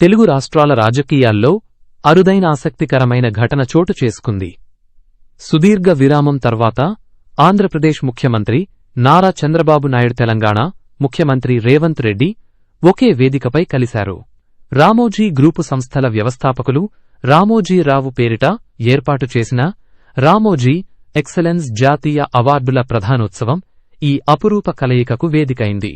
తెలుగు రాష్ట్రాల రాజకీయాల్లో అరుదైన ఆసక్తికరమైన ఘటన చోటు చేసుకుంది. సుదీర్ఘ విరామం తర్వాత ఆంధ్రప్రదేశ్ ముఖ్యమంత్రి నారా చంద్రబాబు నాయుడు తెలంగాణ ముఖ్యమంత్రి రేవంత్ రెడ్డి ఒకే వేదికపై కలిశారు. రామోజీ గ్రూపు సంస్థల వ్యవస్థాపకులు రామోజీరావు పేరిట ఏర్పాటు చేసిన రామోజీ ఎక్సలెన్స్ జాతీయ అవార్డుల ప్రధానోత్సవం ఈ అపురూప కలయికకు వేదికైంది.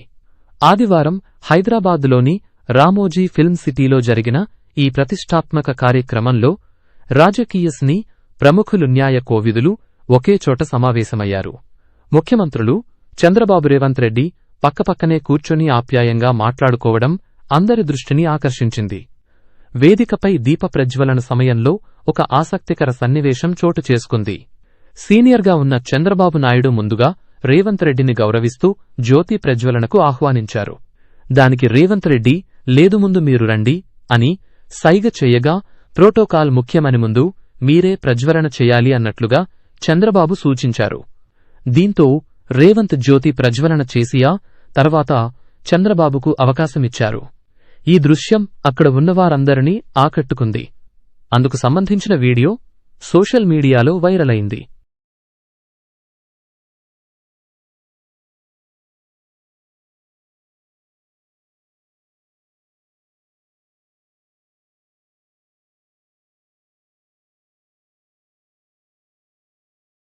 ఆదివారం హైదరాబాద్లోని రామోజీ ఫిల్మ్ సిటీలో జరిగిన ఈ ప్రతిష్టాత్మక కార్యక్రమంలో రాజకీయస్ని ప్రముఖులు న్యాయ కోవిదులు ఒకే చోట సమావేశమయ్యారు. ముఖ్యమంత్రులు చంద్రబాబు రేవంత్ రెడ్డి పక్కపక్కనే కూర్చొని ఆప్యాయంగా మాట్లాడుకోవడం అందరి దృష్టిని ఆకర్షించింది. వేదికపై దీప ప్రజ్వలన సమయంలో ఒక ఆసక్తికర సన్నివేశం చోటు చేసుకుంది. సీనియర్గా ఉన్న చంద్రబాబు నాయుడు ముందుగా రేవంత్ రెడ్డిని గౌరవిస్తూ జ్యోతి ప్రజ్వలనకు ఆహ్వానించారు. దానికి రేవంత్ రెడ్డి లేదు ముందు మీరు రండి అని సైగ చెయ్యగా ప్రోటోకాల్ ముఖ్యమని ముందు మీరే ప్రజ్వలన చెయ్యాలి అన్నట్లుగా చంద్రబాబు సూచించారు. దీంతో రేవంత్ జ్యోతి ప్రజ్వలన చేసియా తర్వాత చంద్రబాబుకు అవకాశమిచ్చారు. ఈ దృశ్యం అక్కడ ఉన్నవారందరినీ ఆకట్టుకుంది. అందుకు సంబంధించిన వీడియో సోషల్ మీడియాలో వైరల్ అయింది.